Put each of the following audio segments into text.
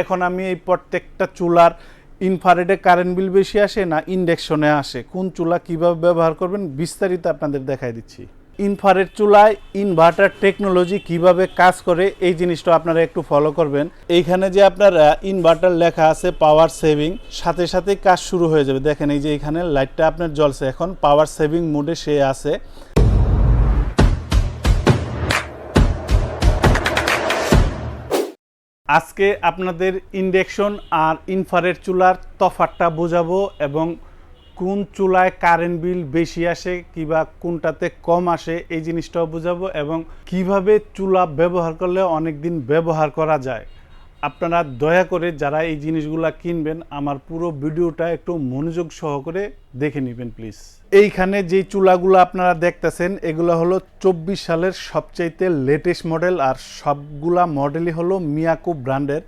এখন আমি এই প্রত্যেকটা চুলার ইনফারেডে কারেন্ট বিল বেশি আসে না ইন্ডাকশনে আসে? কোন চুলা কীভাবে ব্যবহার করবেন? বিস্তারিত আপনাদের দেখাই দিচ্ছি। ইনফারেড চুলায় ইনভার্টার টেকনোলজি কীভাবে কাজ করে, এই জিনিসটা আপনারা একটু ফলো করবেন। এইখানে যে আপনার ইনভার্টার লেখা আছে পাওয়ার সেভিং সাথে সাথে কাজ শুরু হয়ে যাবে। দেখেন এই যে এখানে লাইটটা আপনার জ্বলছে। এখন পাওয়ার সেভিং মোডে সে আছে। আজকে আপনাদের ইন্ডেকশন আর ইনফারের চুলার তফাতটা বোঝাবো এবং কোন চুলায় কারেন্ট বিল বেশি আসে কিবা কোনটাতে কম আসে এই জিনিসটাও বোঝাবো এবং কীভাবে চুলা ব্যবহার করলে অনেক দিন ব্যবহার করা যায়। আপনারা দয়া করে যারা এই জিনিসগুলা কিনবেন, আমার পুরো ভিডিওটা একটু মনোযোগ সহকারে দেখে নেবেন প্লিজ এইখানে যে চুলাগুলো আপনারা দেখতেছেন, এগুলো হলো চব্বিশ সালের সবচাইতে লেটেস্ট মডেল আর সবগুলা মডেলই হলো মিয়াকো ব্র্যান্ডের।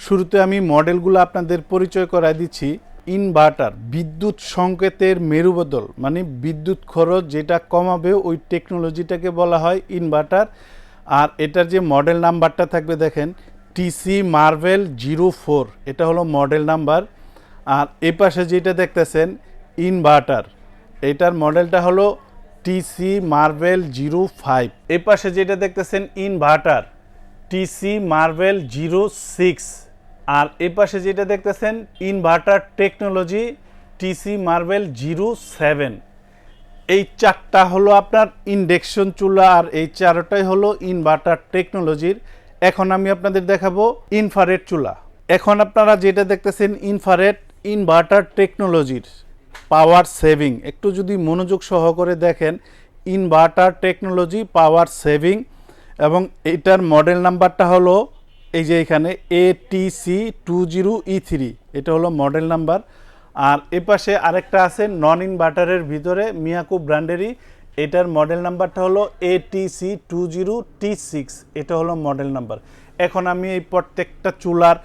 শুরুতে আমি মডেলগুলো আপনাদের পরিচয় করায় দিচ্ছি। ইনভার্টার, বিদ্যুৎ সংকেতের মেরুবদল মানে বিদ্যুৎ খরচ যেটা কমাবে, ওই টেকনোলজিটাকে বলা হয় ইনভার্টার। আর এটার যে মডেল নাম্বারটা থাকবে, দেখেন টিসি মার্ভেল জিরো ফোর এটা হলো মডেল নাম্বার আর এ পাশে যেটা দেখতেছেন ইনভার্টার এটার মডেলটা হলো টিসি মার্ভেল জিরো ফাইভ এ পাশে যেটা দেখতেছেন inverter TC Marvel zero six আর এ পাশে যেটা দেখতেছেন inverter technology TC Marvel zero seven এই চারটা হলো আপনার ইন্ডাকশন চুলা, আর এই চারটাই হলো ইনভার্টার টেকনোলজির এখন আমি আপনাদের দেখাবো ইনফারেট চুলা। এখন আপনারা যেটা দেখতেছেন ইনফারেট ইনভার্টার টেকনোলজির পাওয়ার সেভিং একটু যদি মনোযোগ সহকারে দেখেন ইনভার্টার টেকনোলজি পাওয়ার সেভিং এবং এটার মডেল নাম্বারটা হলো এই যে এখানে A C two zero E three এটা হলো মডেল নাম্বার আর এ পাশে আরেকটা আছে নন ইনভার্টারের ভিতরে মিয়াকো ব্র্যান্ডেরই এটার মডেল নাম্বারটা হলো A T C two zero T six এটা হলো মডেল নাম্বার এখন আমি এই প্রত্যেকটা চুলার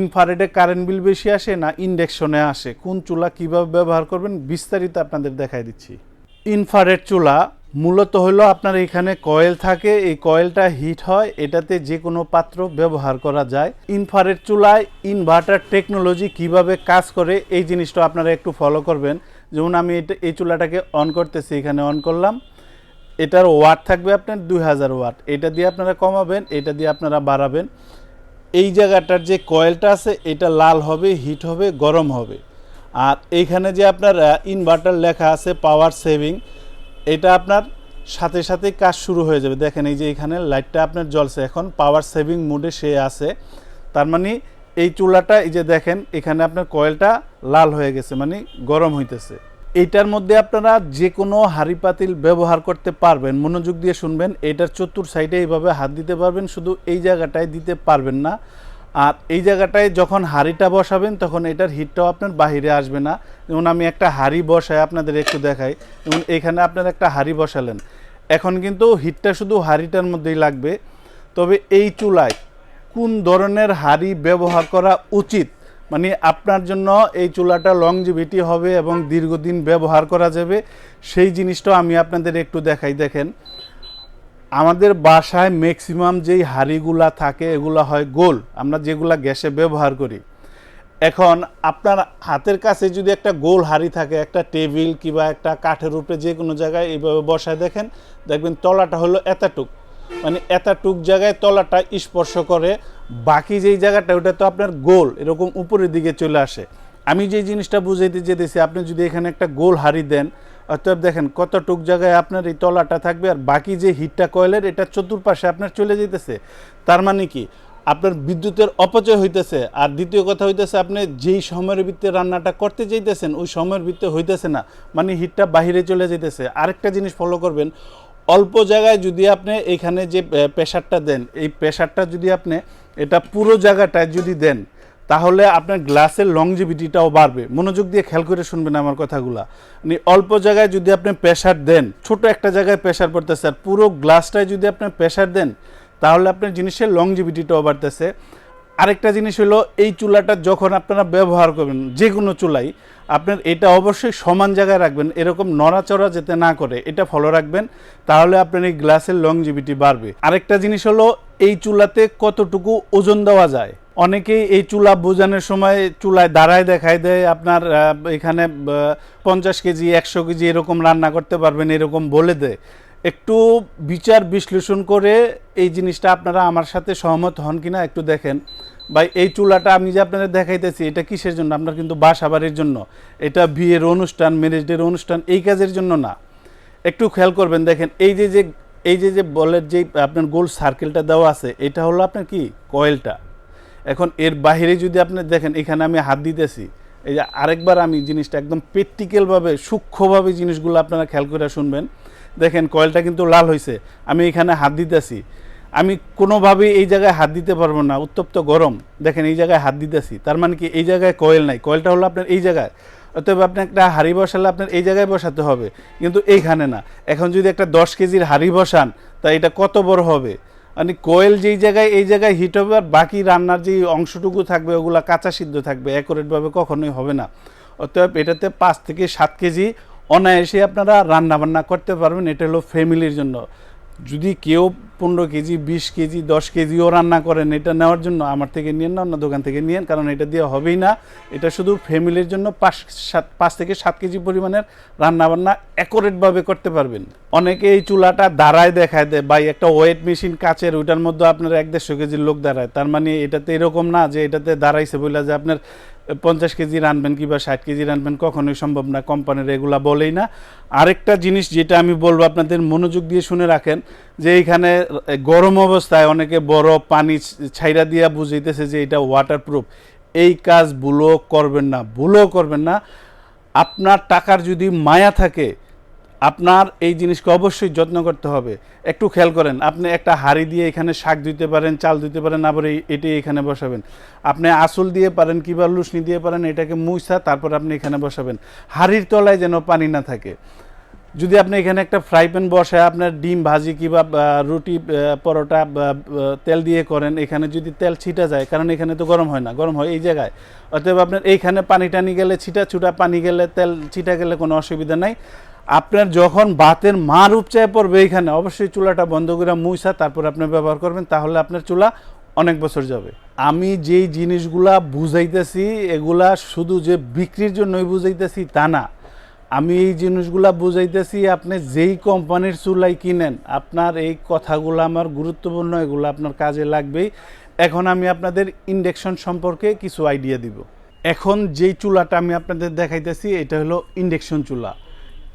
ইনফারেডে কারেন্ট বিল বেশি আসে না ইন্ডেকশনে আসে? কোন চুলা কীভাবে ব্যবহার করবেন বিস্তারিত আপনাদের দেখাই দিচ্ছি। ইনফারেড চুলা মূলত হলো আপনার এখানে কয়েল থাকে, এই কয়েলটা হিট হয়, এটাতে যে কোনো পাত্র ব্যবহার করা যায়। ইনফারেড চুলায় ইনভার্টার টেকনোলজি কীভাবে কাজ করে, এই জিনিসটা আপনারা একটু ফলো করবেন। যেমন আমি এটা এই চুলাটাকে অন করতেছি, এখানে অন করলাম। এটার ওয়াট থাকবে আপনার দুই হাজার ওয়াট এটা দিয়ে আপনারা কমাবেন, এটা দিয়ে আপনারা বাড়াবেন। এই জায়গাটার যে কয়েলটা আছে, এটা লাল হবে হিট হবে, গরম হবে। আর এইখানে যে আপনার ইনভার্টার লেখা আছে পাওয়ার সেভিং এটা আপনার সাথে সাথে কাজ শুরু হয়ে যাবে। দেখেন এই যে এখানে লাইটটা আপনার জ্বলছে। এখন পাওয়ার সেভিং মোডে সে আছে। তার মানে এই চুলাটা, এই যে দেখেন, এখানে আপনার কয়েলটা লাল হয়ে গেছে মানে গরম হইতেছে। এইটার মধ্যে আপনারা যে কোনো হাঁড়ি পাতিল ব্যবহার করতে পারবেন, মনোযোগ দিয়ে শুনবেন। এটার চতুর সাইডে এইভাবে হাত দিতে পারবেন, শুধু এই জায়গাটায় দিতে পারবেন না। আর এই জায়গাটায় যখন হাঁড়িটা বসাবেন, তখন এটার হিটটাও আপনার বাহিরে আসবে না। যেমন আমি একটা হাঁড়ি বসাই, আপনাদের একটু দেখাই। যেমন এখানে আপনার একটা হাঁড়ি বসালেন। এখন কিন্তু হিটটা শুধু হাঁড়িটার মধ্যেই লাগবে। তবে এই চুলায় কোন ধরনের হাঁড়ি ব্যবহার করা উচিত? মানে আপনার জন্য এই চুলাটা লংজিভিটি হবে এবং দীর্ঘদিন ব্যবহার করা যাবে। সেই জিনিসটাও আমি আপনাদের একটু দেখাই, দেখেন। আমাদের বাসায় ম্যাক্সিমাম যেই হাঁড়িগুলা থাকে, এগুলো হয় গোল। আমরা যেগুলা গ্যাসে ব্যবহার করি। এখন আপনার হাতের কাছে যদি একটা গোল হাঁড়ি থাকে, একটা টেবিল কিংবা একটা কাঠের উপরে যে কোনো জায়গায় এইভাবে বসায় দেখেন, দেখবেন তলাটা হলো এতটুক। মানে এতটুক জায়গায় তলাটা স্পর্শ করে, বাকি যেই জায়গাটা, ওটা তো আপনার গোল, এরকম উপরের দিকে চলে আসে। আমি যে জিনিসটা বুঝাইতে যেতেছি, আপনি যদি এখানে একটা গোল হাঁড়ি দেন, অতএব দেখেন কতটুক জায়গায় আপনার এই তলাটা থাকবে, আর বাকি যে হিটটা কয়েলের, এটা চতুর্পাশে আপনার চলে যেতেছে তার মানে কি? আপনার বিদ্যুতের অপচয় হইতেছে, আর দ্বিতীয় কথা হইতেছে, আপনি যেই সময়ের ভিত্তিতে রান্নাটা করতে চাইতেছেন ওই সময়ের ভিত্তিতে হইতেছে না মানে হিটটা বাহিরে চলে যেতেছে আরেকটা জিনিস ফলো করবেন অল্প জায়গায় যদি আপনি এখানে যে প্রেশারটা দেন, এই প্রেশারটা যদি আপনি এটা পুরো জায়গাটায় যদি দেন, তাহলে আপনার গ্লাসের লংজিভিটিটাও বাড়বে। মনোযোগ দিয়ে খেয়াল করে শুনবেন আমার কথাগুলা। মানে অল্প জায়গায় যদি আপনি প্রেশার দেন, ছোট একটা জায়গায় প্রেশার পড়তেছে আর পুরো গ্লাসটায় যদি আপনি প্রেশার দেন, তাহলে আপনার জিনিসের লংজিভিটিটাও বাড়তেছে। আরেকটা জিনিস হলো, এই চুলাটা যখন আপনারা ব্যবহার করবেন যে কোনো চুলাই, আপনার এটা অবশ্যই সমান জায়গায় রাখবেন, এরকম নড়াচড়া যেতে না করে, এটা ফলো রাখবেন, তাহলে আপনার এই গ্লাসের লংজিভিটি বাড়বে। আরেকটা জিনিস হলো, এই চুলাতে কতটুকু ওজন দেওয়া যায়? অনেকেই এই চুলা বোঝানোর সময় চুলায় দাঁড়ায় দেখায় দেয়, আপনার এখানে পঞ্চাশ কেজি, একশো কেজি এরকম রান্না করতে পারবেন, এরকম বলে দেয়। একটু বিচার বিশ্লেষণ করে এই জিনিসটা আপনারা আমার সাথে সহমত হন কিনা একটু দেখেন। ভাই, এই চুলাটা আমি যে আপনাদের দেখাইতেছি, এটা কিসের জন্য? আপনার কিন্তু বাসা বাড়ির জন্য। এটা বিয়ের অনুষ্ঠান ম্যারেজ ডের অনুষ্ঠান, এই কাজের জন্য না। একটু খেয়াল করবেন, দেখেন, এই যে যে, এই যে যে বলের যে, আপনার গোল সার্কেলটা দেওয়া আছে, এটা হলো আপনার কি? কয়েলটা। এখন এর বাইরে যদি আপনি দেখেন, এখানে আমি হাত দিতেছি। এই যে আরেকবার আমি জিনিসটা একদম প্র্যাকটিক্যালভাবে সূক্ষ্মভাবে জিনিসগুলো আপনারা খেয়াল করে শুনবেন। দেখেন, কয়েলটা কিন্তু লাল হয়েছে আমি এখানে হাত দিতেছি। আমি কোনোভাবেই এই জায়গায় হাত দিতে পারব না, উত্তপ্ত গরম। দেখেন, এই জায়গায় হাত দিতেছি। তার মানে কি, এই জায়গায় কয়েল নাই। কয়েলটা হলো আপনার এই জায়গায়। অতএব আপনি একটা হাড়ি বসালে আপনার এই জায়গায় বসাতে হবে, কিন্তু এইখানে না। এখন যদি একটা দশ কেজির হাড়ি বসান, তা এটা কত বড় হবে? মানে কোয়েল যেই জায়গায়, এই জায়গায় হিট হবে, আর বাকি রান্নার যে অংশটুকু থাকবে, ওগুলা কাঁচা সিদ্ধ থাকবে অ্যাকুরেটভাবে কখনোই হবে না। অতএব এটাতে পাঁচ থেকে সাত কেজি অনায়াসে আপনারা রান্না বান্না করতে পারবেন, এটা হলো ফ্যামিলির জন্য। যদি কেউ পনেরো কেজি, বিশ কেজি, দশ কেজিও রান্না করেন, এটা নেওয়ার জন্য আমার থেকে নিয়েন না, অন্য দোকান থেকে নিয়েন, কারণ এটা দিয়ে হবেই না। এটা শুধু ফ্যামিলির জন্য পাঁচ, সাত, পাঁচ থেকে সাত কেজি পরিমাণের রান্নাবান্না অ্যাকোরেটভাবে করতে পারবেন। অনেকে এই চুলাটা দাঁড়ায় দেখায় দেয় বা একটা ওয়েট মেশিন কাচের, ওইটার মধ্যে আপনার এক দেড়শো কেজির লোক দাঁড়ায়। তার মানে এটাতে এরকম না যে এটাতে দাঁড়াইছে বলে যে আপনার পঞ্চাশ কেজি রানবেন কিংবা ষাট কেজি রানবেন কখনোই সম্ভব না কোম্পানির এগুলা বলেই না। আরেকটা জিনিস যেটা আমি বলব, আপনাদের মনোযোগ দিয়ে শুনে রাখেন যে এইখানে গরম অবস্থায় অনেকে বড় পানি ছাইরা দিয়া বুঝাইতেছে যে এটা ওয়াটারপ্রুফ এই কাজ ভুলও করবেন না, ভুলও করবেন না। আপনার টাকার যদি মায়া থাকে আপনার এই জিনিসকে অবশ্যই যত্ন করতে হবে। একটু খেয়াল করেন, আপনি একটা হাড়ি দিয়ে এখানে শাক দিতে পারেন, চাল দিতে পারেন, আবার এটি এখানে বসাবেন। আপনি আসল দিয়ে পারেন কিংবা লুসনি দিয়ে পারেন, এটাকে মুইসা, তারপর আপনি এখানে বসাবেন। হাড়ির তলায় যেন পানি না থাকে। যদি আপনি এখানে একটা ফ্রাই প্যান বসায়, আপনার ডিম ভাজি কিংবা রুটি পরোটা তেল দিয়ে করেন, এখানে যদি তেল ছিটা যায়, কারণ এখানে তো গরম হয় না, গরম হয় এই জায়গায়। অতএব আপনার এইখানে পানি টানি গেলে ছিটা, ছুটা পানি গেলে তেল ছিটা গেলে কোনো অসুবিধা নাই। আপনার যখন বাতের মার উপচায় পড়বে এইখানে, অবশ্যই চুলাটা বন্ধ করে মুইসা তারপর আপনি ব্যবহার করবেন, তাহলে আপনার চুলা অনেক বছর যাবে। আমি যেই জিনিসগুলা বুঝাইতেছি, এগুলা শুধু যে বিক্রির জন্যই বুঝাইতেছি তা না। আমি এই জিনিসগুলা বুঝাইতেছি, আপনি যেই কোম্পানির চুলাই কিনেন, আপনার এই কথাগুলো আমার গুরুত্বপূর্ণ, এগুলো আপনার কাজে লাগবেই। এখন আমি আপনাদের ইন্ডাকশন সম্পর্কে কিছু আইডিয়া দিব। এখন যেই চুলাটা আমি আপনাদের দেখাইতেছি, এটা হলো ইন্ডাকশন চুলা।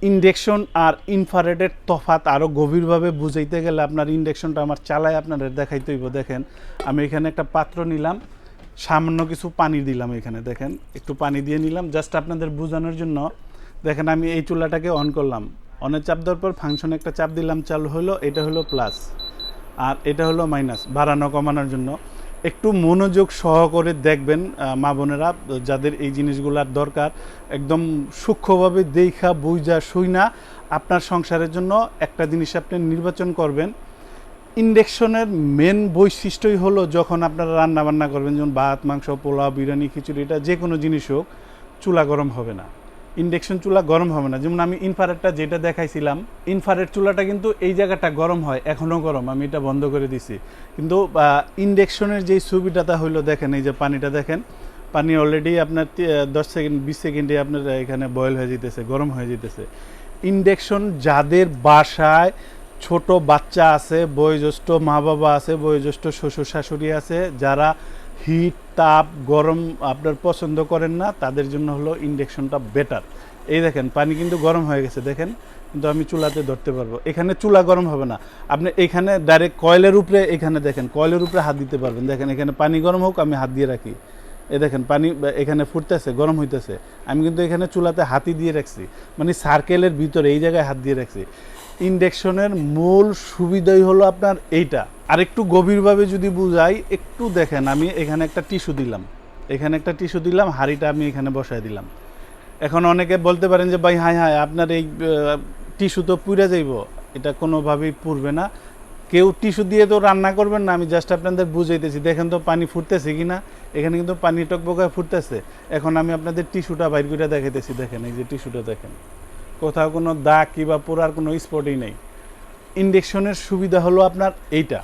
ইন্ডাকশন আর ইনফারেটের তফাত আরও গভীরভাবে বুঝাইতে গেলে আপনার ইন্ডেকশনটা আমার চালায় আপনাদের দেখাইতে হইব। দেখেন, আমি এখানে একটা পাত্র নিলাম, সামান্য কিছু পানি দিলাম এখানে, দেখেন, একটু পানি দিয়ে নিলাম জাস্ট আপনাদের বোঝানোর জন্য। দেখেন, আমি এই চুলাটাকে অন করলাম। অনের চাপ দেওয়ার পর ফাংশনে একটা চাপ দিলাম, চালু হলো এটা হলো প্লাস আর এটা হলো মাইনাস বাড়ানো কমানোর জন্য। একটু মনোযোগ সহকারে দেখবেন মা বোনেরা, যাদের এই জিনিসগুলার দরকার। একদম সূক্ষ্মভাবে দেখা, বুঝা, শুই না। আপনার সংসারের জন্য একটা জিনিস আপনি নির্বাচন করবেন। ইন্ডেকশনের মেন বৈশিষ্ট্যই হলো যখন আপনারা রান্না বান্না করবেন, যেমন ভাত, মাংস, পোলাও, বিরিয়ানি, খিচুড়ি, এটা যে কোনো জিনিস হোক, চুলা গরম হবে না। ইন্ডাকশন চুলা গরম হবে না। যেমন আমি ইনফারেটটা যেটা দেখাইছিলাম ইনফারেট চুলাটা কিন্তু এই জায়গাটা গরম হয়, এখনও গরম, আমি এটা বন্ধ করে দিছি। কিন্তু ইন্ডাকশনের যেই সুবিধাটা হইল দেখেন, এই যে পানিটা দেখেন, পানি অলরেডি আপনার দশ সেকেন্ড, বিশ সেকেন্ডে আপনার এখানে বয়েল হয়ে যেতেছে, গরম হয়ে যেতেছে। ইন্ডেকশন যাদের বাসায় ছোট বাচ্চা আছে, বয়োজ্যেষ্ঠ মা বাবা আছে, বয়োজ্যেষ্ঠ শ্বশুর শাশুড়ি আছে, যারা হিট, তাপ, গরম আপনার পছন্দ করেন না, তাদের জন্য হলো ইন্ডেকশনটা বেটার। এই দেখেন, পানি কিন্তু গরম হয়ে গেছে, দেখেন, কিন্তু আমি চুলাতে ধরতে পারব। এখানে চুলা গরম হবে না। আপনি এখানে ডাইরেক্ট কয়েলের উপরে, এখানে দেখেন, কয়েলের উপরে হাত দিতে পারবেন। দেখেন, এখানে পানি গরম হোক, আমি হাত দিয়ে রাখি। এ দেখেন, পানি এখানে ফুটতেছে, গরম হইতেছে। আমি কিন্তু এখানে চুলাতে হাতি দিয়ে রাখছি। মানে সার্কেলের ভিতরে, এই জায়গায় হাত দিয়ে রাখছি। ইন্ডাকশনের মূল সুবিধাই হলো আপনার এইটা। আর একটু গভীরভাবে যদি বুঝাই, একটু দেখেন, আমি এখানে একটা টিস্যু দিলাম। এখানে একটা টিস্যু দিলাম, হাঁড়িটা আমি এখানে বসায় দিলাম। এখন অনেকে বলতে পারেন যে, ভাই হাই হায়, আপনার এই টিস্যু তো পুড়ে যাইব। এটা কোনোভাবেই পুড়বে না। কেউ টিস্যু দিয়ে তো রান্না করবেন না, আমি জাস্ট আপনাদের বুঝাইতেছি। দেখেন তো পানি ফুটতেছে কি না? এখানে কিন্তু পানি টকবকায় ফুটতেছে। এখন আমি আপনাদের টিস্যুটা বাইর করে দেখাইতেছি। দেখেন, এই যে টিস্যুটা দেখেন। কোথাও কোনো দাগ কিংবা পোড়ার কোনো স্পটই নেই। ইন্ডাকশনের সুবিধা হলো আপনার এইটা।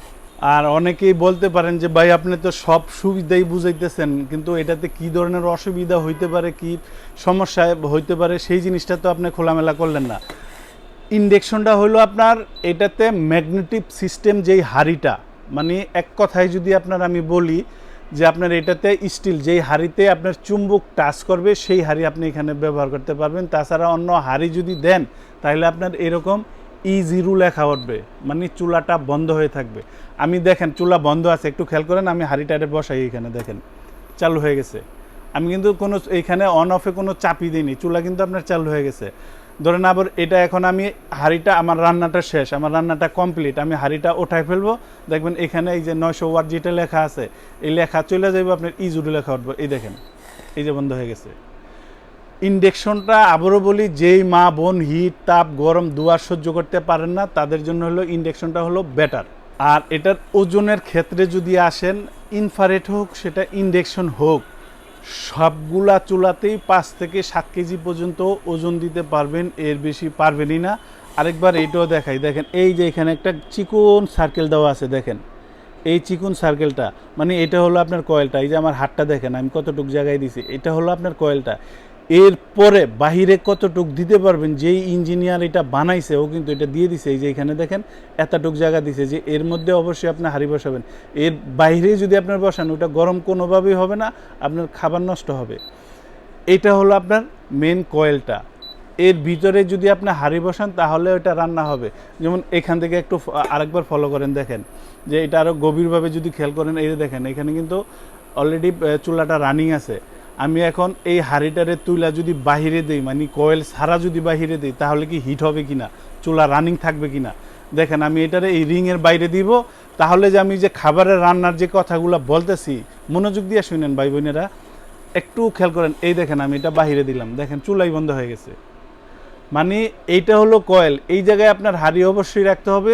আর অনেকেই বলতে পারেন যে, ভাই, আপনি তো সব সুবিধাই বুঝাইতেছেন, কিন্তু এটাতে কি ধরনের অসুবিধা হইতে পারে, কি সমস্যা হইতে পারে, সেই জিনিসটা তো আপনি খোলামেলা করলেন না। ইন্ডেকশনটা হলো আপনার এটাতে ম্যাগনেটিক সিস্টেম যেই হাড়িটা মানে এক কথায় যদি আপনার আমি বলি যে আপনার এটাতে স্টিল যেই হাড়িতে আপনার চুম্বক টাচ করবে, সেই হাড়ি আপনি এখানে ব্যবহার করতে পারবেন। তাছাড়া অন্য হাড়ি যদি দেন, তাহলে আপনার এরকম ই জিরো লেখা উঠবে মানে চুলাটা বন্ধ হয়ে থাকবে। আমি দেখেন, চুলা বন্ধ আছে, একটু খেয়াল করেন, আমি হাড়িটারে বসাই এখানে, দেখেন, চালু হয়ে গেছে। আমি কিন্তু কোনো এইখানে অন অফে কোনো চাপি দিইনি, চুলা কিন্তু আপনার চালু হয়ে গেছে। ধরেন আবার এটা এখন আমি হাঁড়িটা, আমার রান্নাটা শেষ, আমার রান্নাটা কমপ্লিট, আমি হাঁড়িটা ওঠাই ফেলব। দেখবেন এখানে এই যে নয়শো ওয়াট যেটা লেখা আছে, এই লেখা চলে যাবে আপনার ইজুরি লেখা উঠবে। এই দেখেন, এই যে বন্ধ হয়ে গেছে। ইন্ডেকশনটা আবারও বলি, যেই মা বোন হিট, তাপ, গরম, দুয়ার সহ্য করতে পারেন না, তাদের জন্য হলো ইন্ডেকশনটা হলো বেটার। আর এটার ওজনের ক্ষেত্রে যদি আসেন ইনফারেট হোক, সেটা ইন্ডেকশন হোক। সবগুলা চুলাতেই পাঁচ থেকে সাত কেজি পর্যন্ত ওজন দিতে পারবেন, এর বেশি পারবেনই না। আরেকবার এটাও দেখাই, দেখেন, এই যে এখানে একটা চিকন সার্কেল দেওয়া আছে, দেখেন, এই চিকন সার্কেলটা মানে এটা হলো আপনার কয়েলটা এই যে আমার হাতটা দেখেন, আমি কতটুক জায়গায় দিছি, এটা হলো আপনার কয়েলটা এরপরে বাহিরে কতটুক দিতে পারবেন, যেই ইঞ্জিনিয়ার এটা বানাইছে, ও কিন্তু এটা দিয়ে দিছে। এই যে এখানে দেখেন, এতটুক জায়গা দিছে যে এর মধ্যে অবশ্যই আপনি হাঁড়ি বসাবেন। এর বাইরে যদি আপনার বসান, ওটা গরম কোনোভাবেই হবে না, আপনার খাবার নষ্ট হবে। এটা হলো আপনার মেন কয়েলটা এর ভিতরে যদি আপনি হাঁড়ি বসান, তাহলে ওটা রান্না হবে। যেমন এখান থেকে একটু আরেকবার ফলো করেন, দেখেন। যে এটা আরও গভীরভাবে যদি খেয়াল করেন, এই দেখেন, এখানে কিন্তু অলরেডি চুলাটা রানিং আছে। আমি এখন এই হাঁড়িটারে তুইলা যদি বাহিরে দিই মানে কয়েল ছাড়া যদি বাহিরে দিই, তাহলে কি হিট হবে কি না চুলা রানিং থাকবে কি না দেখেন, আমি এটারে এই রিংয়ের বাইরে দিব। তাহলে যে আমি যে খাবারের রান্নার যে কথাগুলো বলতেছি, মনোযোগ দিয়ে শুনেন ভাই বোনেরা। একটু খেয়াল করেন, এই দেখেন, আমি এটা বাহিরে দিলাম। দেখেন, চুলাই বন্ধ হয়ে গেছে। মানে এইটা হলো কয়েল। এই জায়গায় আপনার হাড়ি অবশ্যই রাখতে হবে।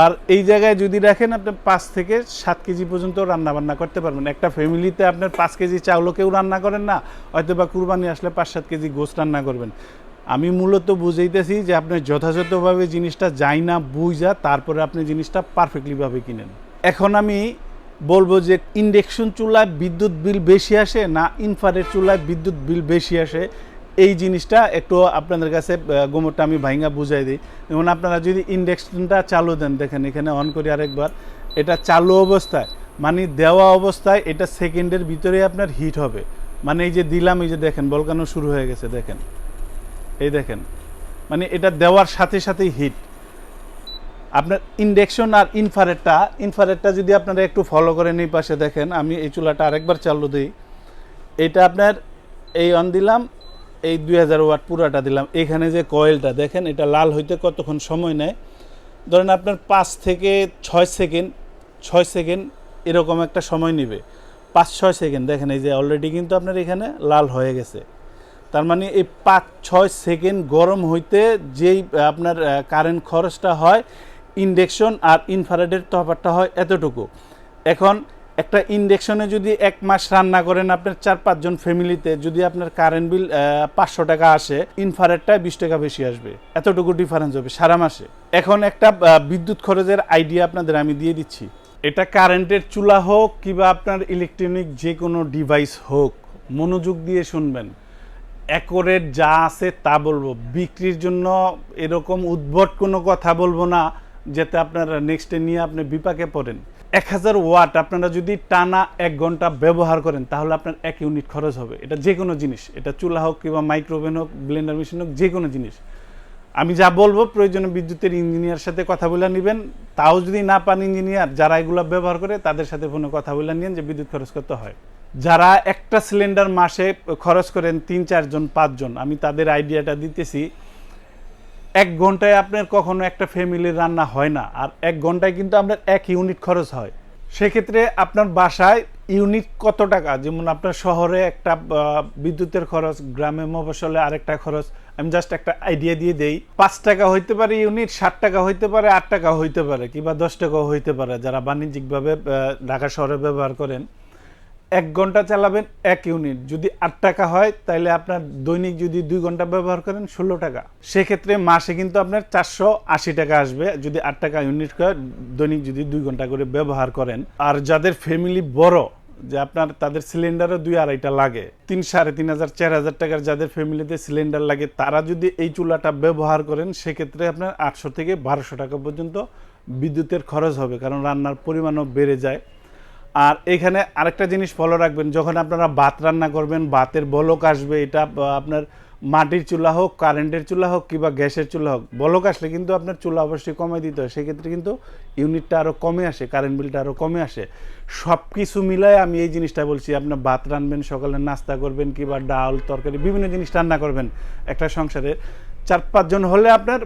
আর এই জায়গায় যদি রাখেন, আপনি পাঁচ থেকে সাত কেজি পর্যন্ত রান্না বান্না করতে পারবেন। একটা ফ্যামিলিতে আপনার পাঁচ কেজি চাউলও কেউ রান্না করেন না হয়তো বা কুরবানি আসলে পাঁচ সাত কেজি গোস্ত রান্না করবেন। আমি মূলত বুঝাইতেছি যে আপনি যথাযথভাবে জিনিসটা যাই না বুঝা তারপরে আপনি জিনিসটা পারফেক্টলিভাবে কিনেন। এখন আমি বলব যে ইন্ডেকশন চুলায় বিদ্যুৎ বিল বেশি আসে না ইনফারের চুলায় বিদ্যুৎ বিল বেশি আসে? এই জিনিসটা একটু আপনাদের কাছে গোমরটা আমি ভাইঙ্গা বুঝাই দিই। যেমন আপনারা যদি ইন্ডাকশনটা চালু দেন, দেখেন এখানে অন করি আরেকবার। এটা চালু অবস্থায় মানে দেওয়া অবস্থায় এটা সেকেন্ডের ভিতরে আপনার হিট হবে। মানে এই যে দিলাম, এই যে দেখেন বলকানো শুরু হয়ে গেছে, দেখেন। এই দেখেন মানে এটা দেওয়ার সাথে সাথেই হিট আপনার ইন্ডেকশন আর ইনফারেটটা ইনফারেটটা যদি আপনারা একটু ফলো করেন এই পাশে, দেখেন, আমি এই চুলাটা আরেকবার চালু দিই। এটা আপনার এই অন দিলাম এই দুই হাজার ওয়াট পুরাটা দিলাম। এখানে যে কয়েলটা, দেখেন, এটা লাল হইতে কতক্ষণ সময় নেয়? ধরেন আপনার পাঁচ থেকে ছয় সেকেন্ড ছয় সেকেন্ড এরকম একটা সময় নেবে। পাঁচ, ছয় সেকেন্ড, দেখেন, এই যে অলরেডি কিন্তু আপনার এখানে লাল হয়ে গেছে। তার মানে এই পাঁচ, ছয় সেকেন্ড গরম হইতে যেই আপনার কারেন্ট খরচটা হয় ইন্ডেকশন আর ইনফ্রারেডের তফাৎটা হয় এতটুকু। এখন একটা ইন্ডেকশনে যদি এক মাস রান্না করেন আপনার চার পাঁচজন ফ্যামিলিতে, যদি আপনার কারেন্ট বিল পাঁচশো টাকা আসে ইনফ্রারেডটায় বিশ টাকা বেশি আসবে। এতটুকু ডিফারেন্স হবে সারা মাসে। এখন একটা বিদ্যুৎ খরচের আইডিয়া আপনাদের আমি দিয়ে দিচ্ছি। এটা কারেন্টের চুলা হোক কিংবা আপনার ইলেকট্রনিক যে কোনো ডিভাইস হোক, মনোযোগ দিয়ে শুনবেন। একরের যা আছে তা বলব। বিক্রির জন্য এরকম উদ্ভট কোনো কথা বলব না যাতে আপনারা নেক্সটে নিয়ে আপনি বিপাকে পড়েন। এক হাজার ওয়াট আপনারা যদি টানা এক ঘণ্টা ব্যবহার করেন, তাহলে আপনার এক ইউনিট খরচ হবে। এটা যে কোনো জিনিস, এটা চুলা হোক কিংবা মাইক্রোওভেন হোক, ব্লেন্ডার মেশিন হোক যে কোনো জিনিস। আমি যা বলব, প্রয়োজনে বিদ্যুতের ইঞ্জিনিয়ার সাথে কথা বলে নেবেন। তাও যদি না পান ইঞ্জিনিয়ার, যারা এগুলো ব্যবহার করে, তাদের সাথে ফোনে কথা বলে নিন যে বিদ্যুৎ খরচ করতে হয়। যারা একটা সিলিন্ডার মাসে খরচ করেন তিন চারজন পাঁচজন আমি তাদের আইডিয়াটা দিতেছি। এক ঘন্টায় আপনার কখনো একটা ফ্যামিলির রান্না হয় না, আর এক ঘন্টায় কিন্তু আপনার এক ইউনিট খরচ হয়। সেক্ষেত্রে আপনার বাসায় ইউনিট কত টাকা? যেমন আপনার শহরে একটা বিদ্যুতের খরচ, গ্রামে মফসলে আরেকটা খরচ, আমি জাস্ট একটা আইডিয়া দিয়ে দেই। পাঁচ টাকা হইতে পারে ইউনিট ষাট টাকা হইতে পারে, আট টাকা হইতে পারে, কিংবা দশ টাকাও হইতে পারে, যারা বাণিজ্যিকভাবে ঢাকা শহরে ব্যবহার করেন। এক ঘণ্টা চালাবেন এক ইউনিট। যদি আট টাকা হয় তাহলে আপনার দৈনিক যদি দুই ঘণ্টা ব্যবহার করেন ষোলো টাকা। সেক্ষেত্রে মাসে কিন্তু আপনার চারশো আশি টাকা আসবে। যদি আট টাকা ইউনিট দৈনিক যদি দুই ঘণ্টা করে ব্যবহার করেন। আর যাদের ফ্যামিলি বড়, যে আপনার তাদের সিলিন্ডারও দুই আড়াইটা লাগে, তিন সাড়ে তিন হাজার, চার হাজার টাকার যাদের ফ্যামিলিতে সিলিন্ডার লাগে, তারা যদি এই চুলাটা ব্যবহার করেন, সেক্ষেত্রে আপনার আটশো থেকে বারোশো টাকা পর্যন্ত বিদ্যুতের খরচ হবে। কারণ রান্নার পরিমাণও বেড়ে যায়। আর এখানে আরেকটা জিনিস ফলো রাখবেন, যখন আপনারা ভাত রান্না করবেন, ভাতের বলক আসবে, এটা আপনার মাটির চুলা হোক কারেন্টের চুলা হোক, কিংবা গ্যাসের চুলা হোক, বলক আসলে কিন্তু আপনার চুলা অবশ্যই কমে দিতে হয়, সেক্ষেত্রে কিন্তু ইউনিটটা আরও কমে আসে কারেন্ট বিলটা আরও কমে আসে। সব কিছু মিলায় আমি এই জিনিসটা বলছি, আপনার ভাত রানবেন, সকালে নাস্তা করবেন, কিংবা ডাল, তরকারি, বিভিন্ন জিনিস রান্না করবেন একটা সংসারে। চার পাঁচজন হলে আপনার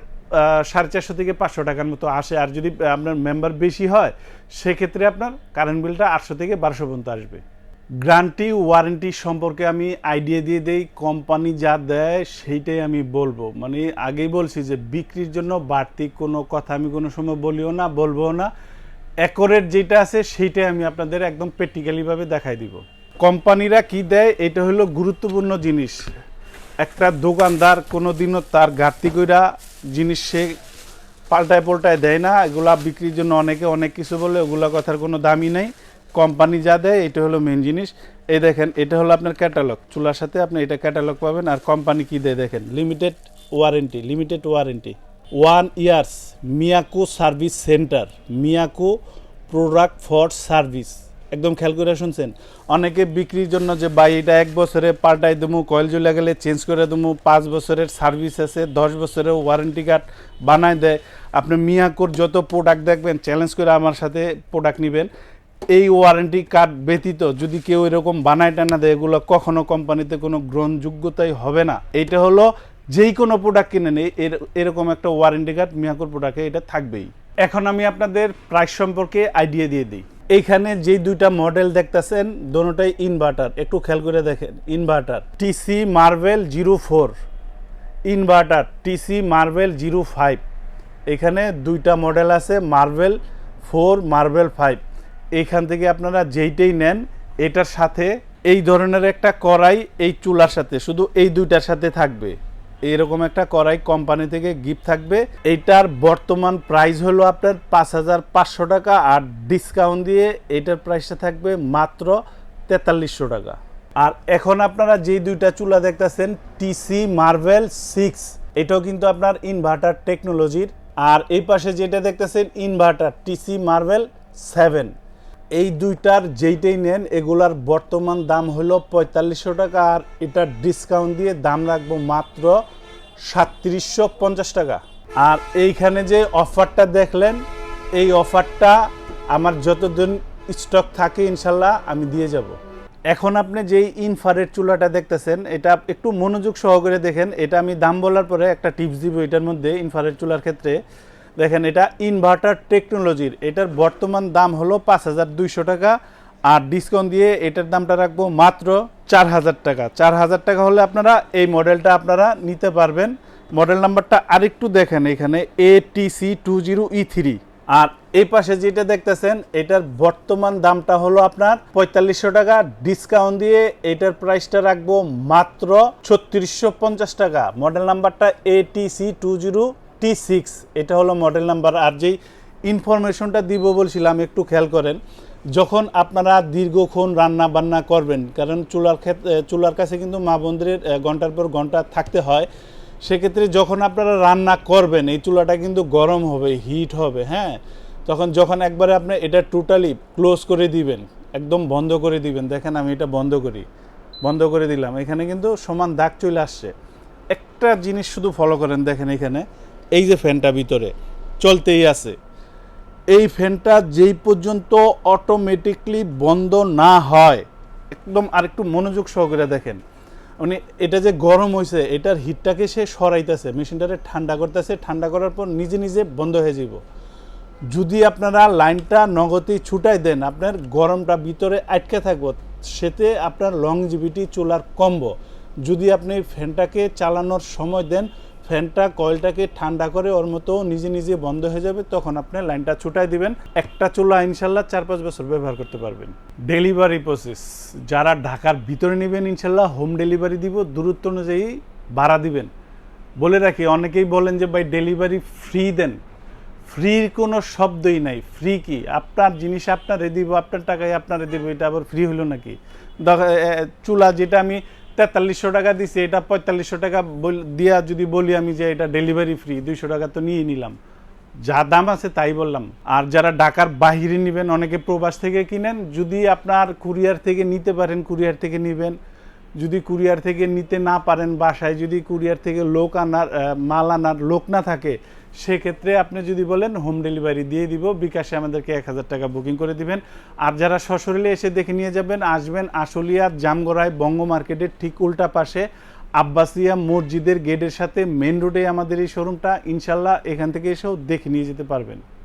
সাড়ে চারশো থেকে পাঁচশো টাকার মতো আসে। আর যদি আপনার মেম্বার বেশি হয়, সেক্ষেত্রে আপনার কারেন্ট বিলটা আটশো থেকে বারোশো পর্যন্ত আসবে। গ্রান্টি ওয়ারেন্টি সম্পর্কে আমি আইডিয়া দিয়ে দেই কোম্পানি যা দেয় সেইটাই আমি বলব। মানে আগেই বলছি যে বিক্রির জন্য বাড়তি কোনো কথা আমি কোনো সময় বলিও না বলব না। একরের যেটা আছে সেইটাই আমি আপনাদের একদম প্র্যাকটিক্যালিভাবে দেখাই দিব। কোম্পানিরা কি দেয়, এটা হলো গুরুত্বপূর্ণ জিনিস। একটা দোকানদার কোনো দিনও তার ঘাটতি কইরা জিনিস সে পাল্টায় পাল্টায় দেয় না, এগুলা বিক্রির জন্য অনেকে অনেক কিছু বলে, ওগুলা কথার কোনো দামই নেই। কোম্পানি যা দেয়, এটা হলো মেন জিনিস। এই দেখেন, এটা হলো আপনার ক্যাটালগ চুলার সাথে আপনি এটা ক্যাটালগ পাবেন, আর কোম্পানি কি দেয় দেখেন limited warranty limited warranty one years Miyako service centre Miyako product for service একদম খেয়াল করে শুনছেন? অনেকে বিক্রির জন্য যে বাই এটা এক বছরে পাল্টাই দেবো, কয়েল জ্বলে গেলে চেঞ্জ করে দেবো, পাঁচ বছরের সার্ভিস আছে, দশ বছরের ওয়ারেন্টি কার্ড বানায় দেয়। আপনি মিয়াকোর যত প্রোডাক্ট দেখবেন চ্যালেঞ্জ করে আমার সাথে প্রোডাক্ট নেবেন। এই ওয়ারেন্টি কার্ড ব্যতীত যদি কেউ এরকম বানায় টানা দেয়, এগুলো কখনো কোম্পানিতে কোনো গ্রহণযোগ্যতাই হবে না। এটা হলো যেই কোনো প্রোডাক্ট কিনে এর- এরকম একটা ওয়ারেন্টি কার্ড মিয়াকোর প্রোডাক্টে এটা থাকবেই। এখন আমি আপনাদের প্রাইস সম্পর্কে আইডিয়া দিয়ে দিই। এইখানে যে দুইটা মডেল দেখতেছেন, দোনোটাই ইনভার্টার একটু খেয়াল করে দেখেন inverter TC Marvel zero four inverter TC Marvel zero five এখানে দুইটা মডেল আছে মার্বেল ফোর মার্বেল ফাইভ এইখান থেকে আপনারা যেইটাই নেন, এটার সাথে এই ধরনের একটা কড়াই এই চুলার সাথে, শুধু এই দুইটার সাথে থাকবে। এইরকম একটা কড়াই কোম্পানি থেকে গিফট থাকবে। এইটার বর্তমান প্রাইস হলো আপনার পাঁচ হাজার পাঁচশো টাকা আর ডিসকাউন্ট দিয়ে এটার প্রাইসটা থাকবে মাত্র তেতাল্লিশশো টাকা। আর এখন আপনারা যে দুইটা চুলা দেখতেছেন টিসি মার্ভেল সিক্স এটাও কিন্তু আপনার ইনভার্টার টেকনোলজির আর এই পাশে যেটা দেখতেছেন ইনভার্টার টিসি মার্ভেল সেভেন এই দুইটার যেইটাই নেন, এগুলার বর্তমান দাম হলো পঁয়তাল্লিশশো টাকা আর এটার ডিসকাউন্ট দিয়ে দাম রাখব মাত্র সাতত্রিশশো পঞ্চাশ টাকা। আর এইখানে যে অফারটা দেখলেন, এই অফারটা আমার যতদিন স্টক থাকে ইনশাল্লাহ আমি দিয়ে যাব। এখন আপনি যেই ইনফারের চুলাটা দেখতেছেন, এটা একটু মনোযোগ সহকারে দেখেন। এটা আমি দাম বলার পরে একটা টিপস দিব এটার মধ্যে ইনফারের চুলার ক্ষেত্রে। দেখেন এটা ইনভার্টার টেকনোলজির এটার বর্তমান দাম হলো পাঁচ হাজার দুইশো টাকা, আর ডিসকাউন্ট দিয়ে এটার দামটা রাখব মাত্র চার হাজার টাকা। চার হাজার টাকা হলে আপনারা এই মডেলটা আপনারা নিতে পারবেন। মডেল নাম্বারটা আরেকটু দেখেন এখানে এ টি জিরো ই থ্রি আর এই পাশে যেটা দেখতেছেন, এটার বর্তমান দামটা হলো আপনার পঁয়তাল্লিশশো টাকা। ডিসকাউন্ট দিয়ে এটার প্রাইসটা রাখব মাত্র ছত্রিশশো পঞ্চাশ টাকা। মডেল নাম্বারটা A T C two zero T six এটা হলো মডেল নাম্বার আর যেই ইনফরমেশনটা দিব বলছিলাম একটু খেয়াল করেন যখন আপনারা দীর্ঘক্ষণ রান্না বান্না করবেন কারণ চুলার ক্ষেত্রে চুলার কাছে কিন্তু মা বোনদের আহ, ঘণ্টার পর ঘণ্টা থাকতে হয় সেক্ষেত্রে যখন আপনারা রান্না করবেন এই চুলাটা কিন্তু গরম হবে হিট হবে হ্যাঁ? তখন যখন একবারে আপনি এটা টোটালি ক্লোজ করে দিবেন একদম বন্ধ করে দিবেন দেখেন আমি এটা বন্ধ করি বন্ধ করে দিলাম এখানে কিন্তু সমান দাগ চলে আসছে। একটা জিনিস শুধু ফলো করেন দেখেন এখানে এই যে ফ্যানটা ভিতরে, চলতেই আছে। এই ফ্যানটা যেই পর্যন্ত অটোমেটিকলি বন্ধ না হয়, একদম আরেকটু মনোযোগ সহকারে দেখেন। মানে এটা যে গরম হয়েছে এটার হিটটাকে সে সরাইতেছে, মেশিনটারে ঠান্ডা করতেছে, ঠান্ডা করার পর নিজে নিজে বন্ধ হয়ে যাব। যদি আপনারা লাইনটা নগতি ছুটাই দেন, আপনার গরমটা ভিতরে আটকে থাকব, সেতে আপনার লংজিভিটি চুলার কমবো। যদি আপনি ফ্যানটাকে চালানোর সময় দেন ফ্যানটা, কয়েলটাকে ঠান্ডা করে ওর মতো নিজে নিজে বন্ধ হয়ে যাবে, তখন আপনি লাইনটা ছুটাই দিবেন। একটা চুলা ইনশাল্লাহ চার পাঁচ বছর ব্যবহার করতে পারবেন। ডেলিভারি প্রসেস যারা ঢাকার ভিতরে নেবেন ইনশাল্লাহ হোম ডেলিভারি দিব, দূরত্ব অনুযায়ী ভাড়া দিবেন। বলে রাখি, অনেকেই বলেন যে, ভাই ডেলিভারি ফ্রি দেন। ফ্রির কোনো শব্দই নাই। ফ্রি কি? আপনার জিনিস আপনারে দিব, আপনার টাকায় আপনারে দিব, এটা আবার ফ্রি হলো নাকি? চুলা যেটা আমি তেতাল্লিশশো টাকা দিছি, এটা পঁয়তাল্লিশশো টাকা দিয়া যদি বলি আমি যে এটা ডেলিভারি ফ্রি দুইশো টাকা তো নিয়ে নিলাম। যা দাম আছে তাই বললাম। আর যারা ঢাকার বাহিরে নেবেন, অনেকে প্রবাস থেকে কিনেন, যদি আপনার কুরিয়ার থেকে নিতে পারেন কুরিয়ার থেকে নেবেন। যদি কুরিয়ার থেকে নিতে না পারেন বাসায়, যদি কুরিয়ার থেকে লোক আনার মাল আনার লোক না থাকে সেক্ষেত্রে আপনি যদি বলেন হোম ডেলিভারি দিয়ে দিব, বিকাশে আমাদেরকে এক হাজার টাকা বুকিং করে দিবেন। আর যারা সশরীরে এসে দেখে নিয়ে যাবেন, আসবেন আশুলিয়ার জামগড়ায়, বঙ্গ মার্কেটের ঠিক উল্টা পাশে। আব্বাসিয়া মসজিদের গেটের সাথে মেন রোডে আমাদের এই শোরুমটা ইনশাল্লাহ এখান থেকে এসেও দেখে নিয়ে যেতে পারবেন।